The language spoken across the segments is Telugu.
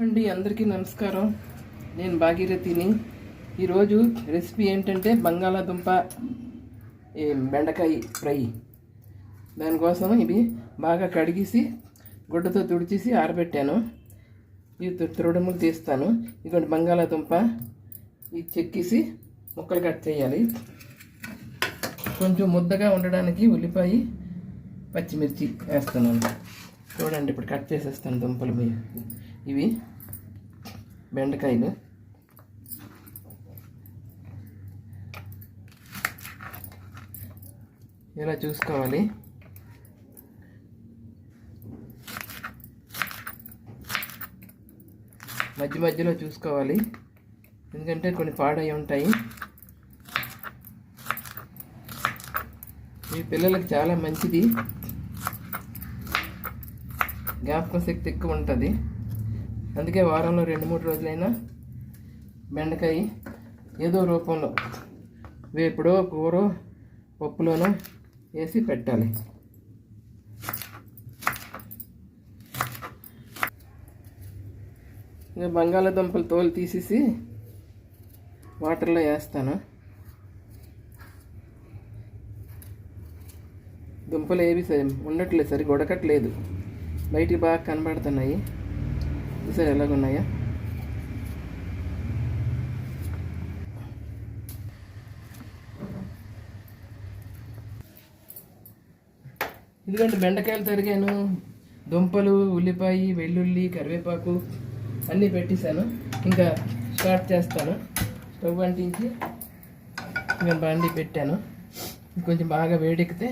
అండి అందరికీ నమస్కారం. నేను భాగీరథిని. ఈరోజు రెసిపీ ఏంటంటే బంగాళాదుంప ఈ బెండకాయ ఫ్రై. దానికోసం ఇవి బాగా కడిగేసి గుడ్డతో తుడిచేసి ఆరబెట్టాను. ఇవి తు- తురడములు తీస్తాను. ఇదిగోండి బంగాళాదుంప. ఇది చెక్కేసి ముక్కలు కట్ చేయాలి. కొంచెం ముద్దగా ఉండడానికి ఉల్లిపాయ పచ్చిమిర్చి వేస్తున్నాను. చూడండి ఇప్పుడు కట్ చేసేస్తాను దుంపలు మీ ఇవి. బెండకాయలు. ఇలా చూసుకోవాలి? మధ్య మధ్యలో చూసుకోవాలి. ఎందుకంటే కొన్ని పాడై ఉంటాయి. ఈ పిల్లలకు చాలా మంచిది. జ్ఞాపక శక్తి ఎక్కువ ఉంటుంది. అందుకే వారంలో రెండు మూడు రోజులైనా బెండకాయ ఏదో రూపంలో వేపుడో కూర పప్పులోనో వేసి పెట్టాలి. నేను బంగాళాదుంపలు తోలు తీసేసి వాటర్లో వేస్తాను. దుంపలు ఏవి ఉండట్లేదు సరి ఉడకట్లేదు. బయటికి బాగా కనబడుతున్నాయి. చూసారు ఎలాగున్నాయా? ఎందుకంటే బెండకాయలు తరిగాను దుంపలు ఉల్లిపాయ వెల్లుల్లి కరివేపాకు అన్నీ పెట్టేశాను. ఇంకా స్టార్ట్ చేస్తాను. స్టవ్ అంటించి ఇంకా బండి పెట్టాను. కొంచెం బాగా వేడెక్కితే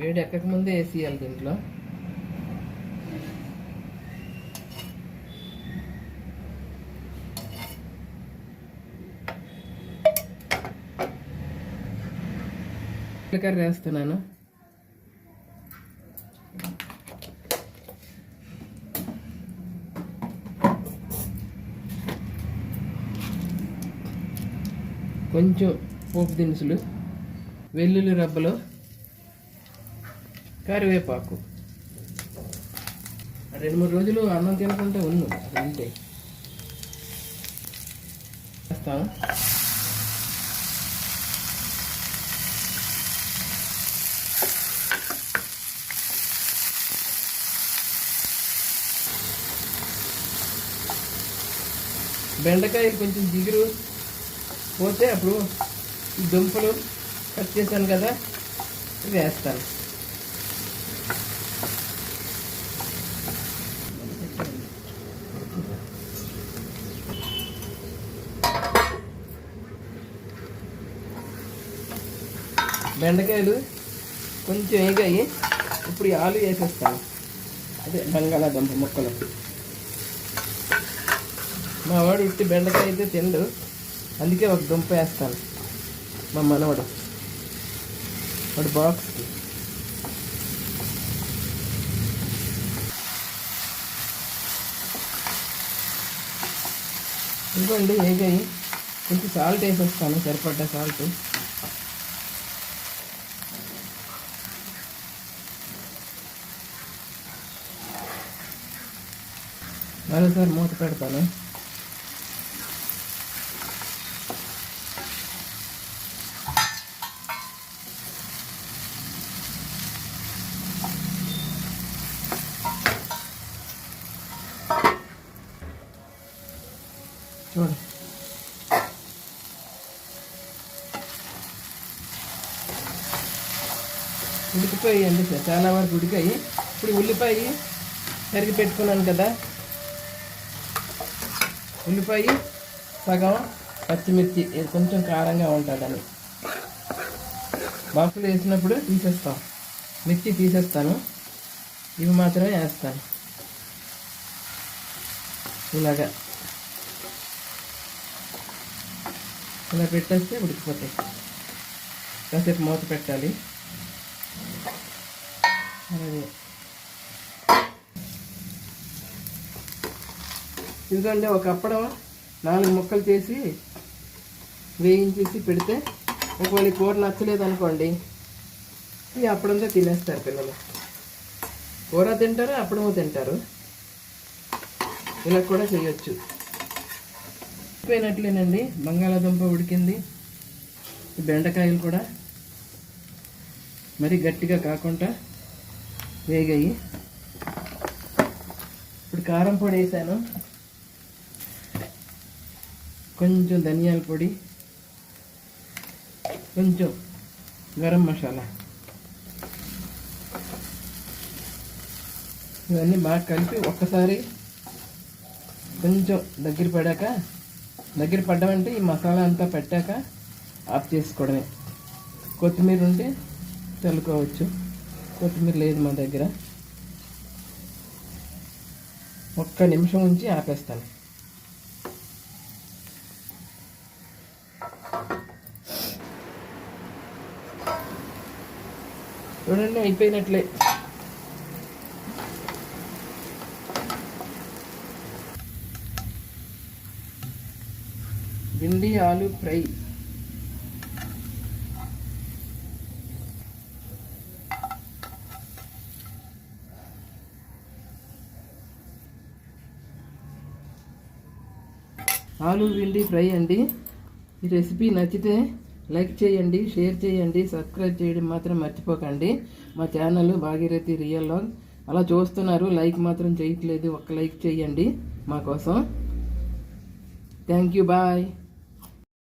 వేడి ఎక్కకముందే వేసేయాలి దీంట్లో. కర్రీ వేస్తున్నాను. కొంచెం పోపు దినుసులు వెల్లుల్లి రబ్బలు కరివేపాకు. రెండు మూడు రోజులు అన్నం తినకుంటే ఉన్ను అంతే. వేస్తాను. బెండకాయ కొంచెం జిగురు పోతే అప్పుడు ఈ దుంపలు కట్ చేశాను కదా వేస్తాను. బెండకాయలు కొంచెం వేగాయి ఇప్పుడు ఆలు వేసేస్తాను. అదే బంగాళాదుంప ముక్కలు. మా వాడు ఉట్టి బెండకాయ అయితే తిండు. అందుకే ఒక దుంప వేస్తాను. మా మనవడు. వాడు బాక్స్కి. ఇదిగోండి ఏగాయి. కొంచెం సాల్ట్ వేసేస్తాను సరిపడ్డ సాల్ట్. మరోసారి మూత పెడతాను. చూడు. ఉడికిపోయాయండి సార్. చాలా వరకు ఉడికాయి. ఇప్పుడు ఉల్లిపాయ తరిగి పెట్టుకున్నాను కదా. ఉల్లిపాయ సగం పచ్చిమిర్చి కొంచెం కారంగా ఉంటుందని. బాక్సులు వేసినప్పుడు తీసేస్తాం. మిర్చి తీసేస్తాను. ఇవి మాత్రమే వేస్తాను. ఇలాగా. ఇలా పెట్టేస్తే ఉడికిపోతాయి. కాసేపు మూత పెట్టాలి. అలాగే. ఎందుకంటే ఒక అప్పడం నాలుగు ముక్కలు చేసి వేయించేసి పెడితే ఒకవేళ కూర నచ్చలేదు అనుకోండి ఈ అప్పడంతో తినేస్తారు పిల్లలు. కూర తింటారు అప్పడము తింటారు. ఇలా కూడా చేయొచ్చు. పోయినట్లేనండి. బంగాళాదుంప ఉడికింది. బెండకాయలు కూడా మరి గట్టిగా కాకుండా వేగాయి. ఇప్పుడు కారం పొడి వేసాను. కొంచెం ధనియాల పొడి కొంచెం గరం మసాలా. ఇవన్నీ బాగా కలిపి ఒక్కసారి కొంచెం దగ్గర పడాక దగ్గర పడ్డామంటే ఈ మసాలా అంతా పెట్టాక ఆఫ్ చేసుకోవడమే. కొత్తిమీర ఉంటే చల్లుకోవచ్చు. కొత్తిమీర లేదు మా దగ్గర. ఒక్క నిమిషం ఉంచి ఆపేస్తాను. చూడండి అయిపోయినట్లే. భిండి ఆలు ఫ్రై. ఆలు భిండి ఫ్రై అండి. ఈ రెసిపీ నచ్చితే లైక్ చేయండి షేర్ చేయండి సబ్స్క్రైబ్ చేయడం మాత్రం మర్చిపోకండి. మా ఛానల్ భాగీరథి రియల్ లాగ్. అలా చూస్తున్నారు లైక్ మాత్రం చేయట్లేదు ఒక్క లైక్ చేయండి మా కోసం. Thank you bye.